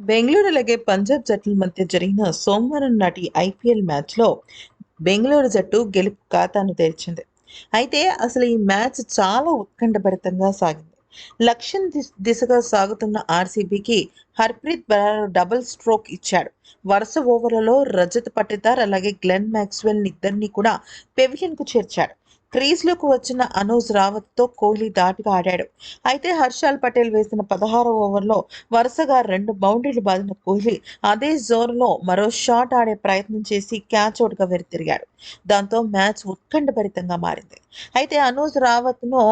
బెంగళూరు అలాగే పంజాబ్ జట్ల మధ్య జరిగిన సోమవారం నాటి ఐపీఎల్ మ్యాచ్లో బెంగళూరు జట్టు గెలుపు ఖాతాను తెరిచింది. అయితే అసలు ఈ మ్యాచ్ చాలా ఉత్కంఠభరితంగా సాగింది. లక్ష్యం దిశ- దిశగా సాగుతున్న ఆర్సీబీకి హర్ప్రీత్ బరార్ డబుల్ స్ట్రోక్ ఇచ్చాడు. వరుస ఓవర్లలో రజత్ పట్టిదార్ అలాగే గ్లెన్ మ్యాక్స్వెల్ ఇద్దరిని కూడా పెవిలియన్కు చేర్చాడు. క్రీజ్లోకి వచ్చిన అనూజ్ రావత్తో కోహ్లీ దాటిగా ఆడాడు. అయితే హర్షాల్ పటేల్ వేసిన పదహారవ ఓవర్లో వరుసగా రెండు బౌండరీలు బాదిన కోహ్లీ అదే జోన్లో మరో షాట్ ఆడే ప్రయత్నం చేసి క్యాచ్ అవుట్గా వెనుతిరిగాడు. దాంతో మ్యాచ్ ఉత్కంఠభరితంగా మారింది. అయితే అనూజ్ రావత్ను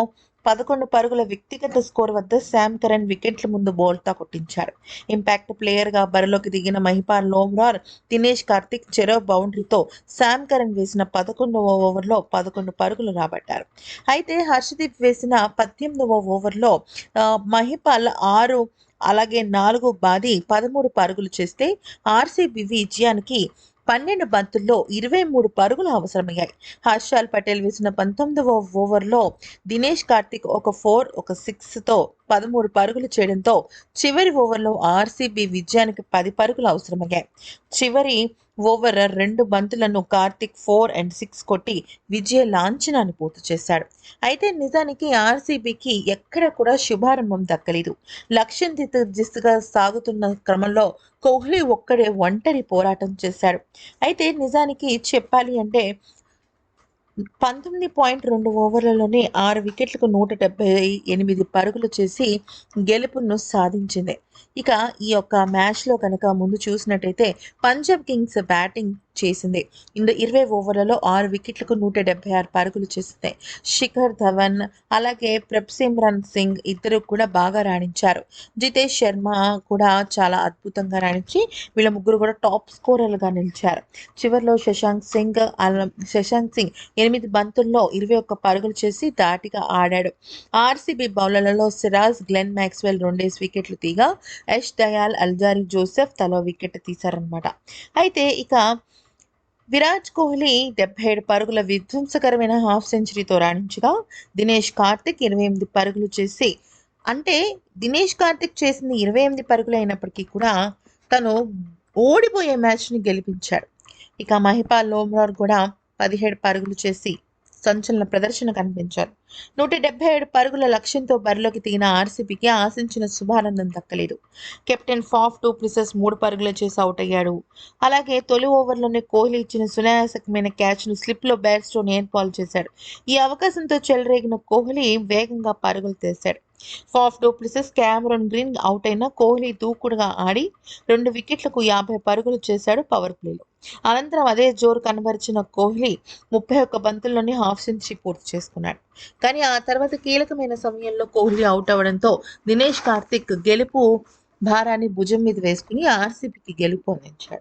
పదకొండు పరుగుల వ్యక్తిగత స్కోర్ వద్ద శామ్ కరణ్ వికెట్ల ముందు బోల్తా కొట్టించాడు ఇంపాక్ట్ ప్లేయర్గా బరిలోకి దిగిన మహిపాల్ లోమ్రార్ దినేష్ కార్తిక్ చెరో బౌండరీతో శామ్ కరణ్ వేసిన పదకొండవ ఓవర్లో పదకొండు పరుగులు రాబట్టారు. అయితే హర్షదీప్ వేసిన పద్దెనిమిదవ ఓవర్లో మహిపాల్ ఆరు అలాగే నాలుగు బాది పదమూడు పరుగులు చేస్తే ఆర్సీబీ విజయానికి పన్నెండు బంతుల్లో ఇరవై మూడు పరుగులు అవసరమయ్యాయి. హర్షాల్ పటేల్ వేసిన పంతొమ్మిదవ ఓవర్లో దినేష్ కార్తిక్ ఒక ఫోర్ ఒక సిక్స్తో పదమూడు పరుగులు చేయడంతో చివరి ఓవర్లో ఆర్సీబీ విజయానికి పది పరుగులు అవసరమయ్యాయి. చివరి ఓవర్ రెండు బంతులను కార్తిక్ ఫోర్ అండ్ సిక్స్ కొట్టి విజయ లాంఛనాన్ని పూర్తి చేశాడు. అయితే నిజానికి ఆర్సీబీకి ఎక్కడ కూడా శుభారంభం దక్కలేదు. లక్ష్యం దిశగా సాగుతున్న క్రమంలో కోహ్లీ ఒక్కడే ఒంటరి పోరాటం చేశాడు. అయితే నిజానికి చెప్పాలి అంటే పంతొమ్మిది పాయింట్ రెండు ఓవర్లలోనే ఆరు వికెట్లకు నూట డెబ్బై ఎనిమిది పరుగులు చేసి గెలుపును సాధించింది. ఇక ఈ యొక్క మ్యాచ్లో కనుక ముందు చూసినట్టయితే పంజాబ్ కింగ్స్ బ్యాటింగ్ చేసింది. ఇందులో ఇరవై ఓవర్లలో ఆరు వికెట్లకు నూట డెబ్బై ఆరు పరుగులు చేసింది. శిఖర్ ధవన్ అలాగే ప్రప్సిమ్రన్ సింగ్ ఇద్దరు కూడా బాగా రాణించారు. జితేష్ శర్మ కూడా చాలా అద్భుతంగా రాణించి వీళ్ళ ముగ్గురు కూడా టాప్ స్కోరర్లుగా నిలిచారు. చివరిలో శశాంక్ సింగ్ శశాంక్ సింగ్ ఎనిమిది బంతుల్లో ఇరవై ఒక్క పరుగులు చేసి దాటిగా ఆడాడు. ఆర్సీబీ బౌలర్లలో సిరాజ్ గ్లెన్ మ్యాక్స్వెల్ రెండేసి వికెట్లు తీగా యష్ దయాల్ అల్జారి జోసెఫ్ తలో వికెట్ తీశారనమాట అయితే ఇక విరాట్ కోహ్లీ డెబ్బై ఏడు పరుగుల విధ్వంసకరమైన హాఫ్ సెంచరీతో రాణించగా దినేష్ కార్తిక్ ఇరవై ఎనిమిది పరుగులు చేసి అంటే దినేష్ కార్తిక్ చేసింది ఇరవై ఎనిమిది పరుగులు అయినప్పటికీ కూడా తను ఓడిపోయే మ్యాచ్ని గెలిపించాడు. ఇక మహిపాల్ లోమ్రార్ కూడా పదిహేడు పరుగులు చేసి సంచలన ప్రదర్శన కనిపించారు. నూట డెబ్బై ఏడు పరుగుల లక్ష్యంతో బరిలోకి దిగిన ఆర్సీబీకి ఆశించిన శుభానందం దక్కలేదు. కెప్టెన్ ఫాఫ్ టూ ప్లిసెస్ మూడు పరుగులు చేసి అవుట్ అయ్యాడు. అలాగే తొలి ఓవర్లోనే కోహ్లీ ఇచ్చిన సునాయాసకమైన క్యాచ్ను స్లిప్లో బ్యాట్స్తో నేర్పాలు చేశాడు. ఈ అవకాశంతో చెలరేగిన కోహ్లీ వేగంగా పరుగులు తీశాడు. Faf du Plessis Cameron Green out అయిన కోహ్లీ దూకుడుగా ఆడి రెండు వికెట్లకు యాభై పరుగులు చేశాడు పవర్ ప్లేలో అనంతరం అదే జోరు కనబరిచిన కోహ్లీ ముప్పై ఒక్క బంతుల్లోనే హాఫ్ సెంచరీ పూర్తి చేసుకున్నాడు. కానీ ఆ తర్వాత కీలకమైన సమయంలో కోహ్లీ అవుట్ అవ్వడంతో దినేష్ కార్తిక్ గెలుపు భారాన్ని భుజం మీద వేసుకుని ఆర్సీబీకి గెలుపు అందించాడు.